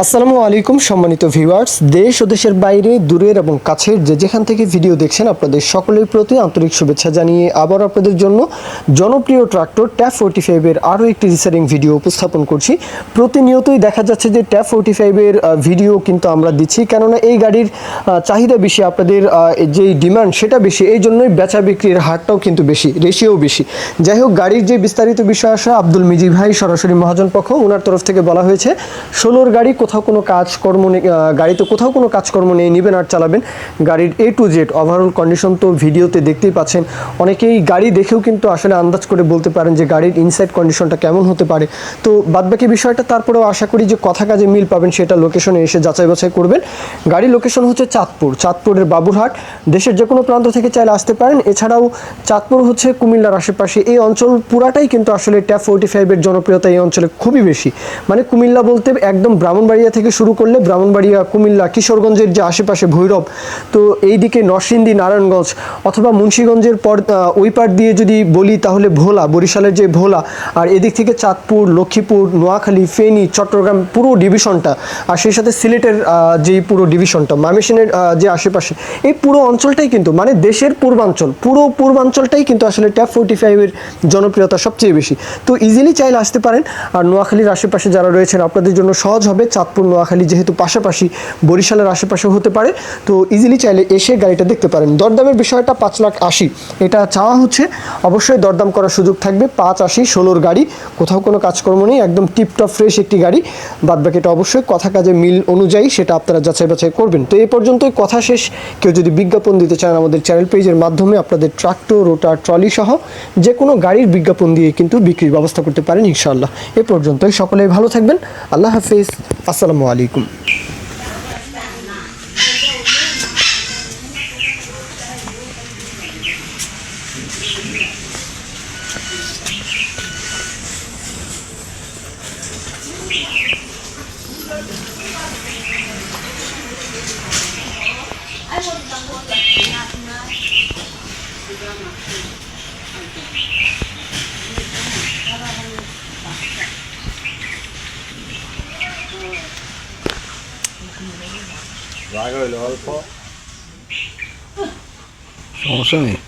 আসসালামু আলাইকুম, সম্মানিত ভিউয়ার্স। দেশ ও দেশের বাইরে, দূরের এবং কাছের যে যেখান থেকে ভিডিও দেখছেন, আপনাদের সকলের প্রতি আন্তরিক শুভেচ্ছা জানিয়ে আবার আপনাদের জন্য জনপ্রিয় ট্রাক্টর ট্যাপ ফোর্টি ফাইভের আরও একটি রিসারিং ভিডিও উপস্থাপন করছি। প্রতিনিয়তই দেখা যাচ্ছে যে ট্যাপ ফোর্টি ফাইভের ভিডিও কিন্তু আমরা দিচ্ছি। কেননা এই গাড়ির চাহিদা বেশি, আপনাদের যেই ডিমান্ড সেটা বেশি, এই জন্যই বেচা বিক্রির হারটাও কিন্তু বেশি রেশিও বেশি। যাই হোক, গাড়ির যে বিস্তারিত বিষয় আসা, আব্দুল মিজি ভাই সরাসরি মহাজন পক্ষ ওনার তরফ থেকে বলা হয়েছে, ষোলোর গাড়ি কোথাও কোনো কাজকর্ম নেই গাড়িতে কোথাও কোনো কাজকর্ম নেই, নেবেন আর চালাবেন। গাড়ির A to Z overall condition তো ভিডিওতে দেখতেই পাচ্ছেন। অনেকেই গাড়ি দেখেও কিন্তু আসলে আন্দাজ করে বলতে পারেন যে গাড়ির ইনসাইড কন্ডিশনটা কেমন হতে পারে। তো বাদবাকি বিষয়টা তারপরেও আশা করি যে কথা কাজে মিল পাবেন, সেটা লোকেশনে এসে যাচাই বাছাই করবেন। গাড়ির লোকেশন হচ্ছে চাঁদপুর, চাঁদপুরের বাবুরহাট। দেশের যে কোনো প্রান্ত থেকে চাইলে আসতে পারেন। এছাড়াও চাঁদপুর হচ্ছে কুমিল্লার আশেপাশে। এই অঞ্চল পুরাটাই কিন্তু আসলে ট্যাপ ফোর্টি ফাইভের জনপ্রিয়তা এই অঞ্চলে খুবই বেশি। মানে কুমিল্লা বলতে একদম ব্রাহ্মণবাড়িয়া থেকে শুরু করলে ব্রাহ্মণবাড়িয়া কুমিল্লা কিশোরগঞ্জের যে আশেপাশে ভৈরব তো এইদিকে নরসিংদী নারায়ণগঞ্জ অথবা মুন্সীগঞ্জের পর ওই পার দিয়ে যদি বলি তাহলে ভোলা বরিশালের যে ভোলা আর এদিক থেকে চাঁদপুর লক্ষ্মীপুর নোয়াখালী ফেনী চট্টগ্রাম পুরো ডিভিশনটা আর সেই সাথে সিলেটের আহ, যে পুরো ডিভিশনটা মামেশিনের যে আশেপাশে এই পুরো অঞ্চলটাই কিন্তু মানে দেশের পূর্বাঞ্চল পুরো পূর্বাঞ্চলটাই কিন্তু আসলে ট্যাপ ফোর্টি ফাইভের জনপ্রিয়তা সবচেয়ে বেশি। তো ইজিলি চাইলে আসতে পারেন আর নোয়াখালীর আশেপাশে যারা রয়েছেন আপনাদের জন্য সহজ হবে চাঁদপুর নোয়াখালী যেহেতু পাশাপাশি বরিশালের আশেপাশেও হতে পারে, তো ইজিলি চাইলে এসে গাড়িটা দেখতে পারেন। দরদামের বিষয়টা পাঁচ লাখ আশি। এটা চাওয়া হচ্ছে, অবশ্যই দরদাম করার সুযোগ থাকবে, পাঁচ আশি, ষোলোর গাড়ি। কোথাও কোনো কাজকর্ম নেই, একদম টিপটপ, ফ্রেশ একটি গাড়ি। বাদ বাকিটা অবশ্যই কথা কাজে মিল অনুযায়ী সেটা আপনারা যাচাই বাছাই করবেন। তো এই পর্যন্তই কথা শেষ। কেউ যদি বিজ্ঞাপন দিতে চান আমাদের চ্যানেল পেজের মাধ্যমে, আপনাদের ট্রাক্টর, রোটার, ট্রলি সহ যে কোনো গাড়ির বিজ্ঞাপন দিয়ে কিন্তু বিক্রির ব্যবস্থা করতে পারেন ইনশাআল্লাহ। এ পর্যন্তই। সকলেই ভালো থাকবেন। আল্লাহ হাফিজ। আসসালামু আলাইকুম রাগ হইল অল্প। সমস্যা নেই।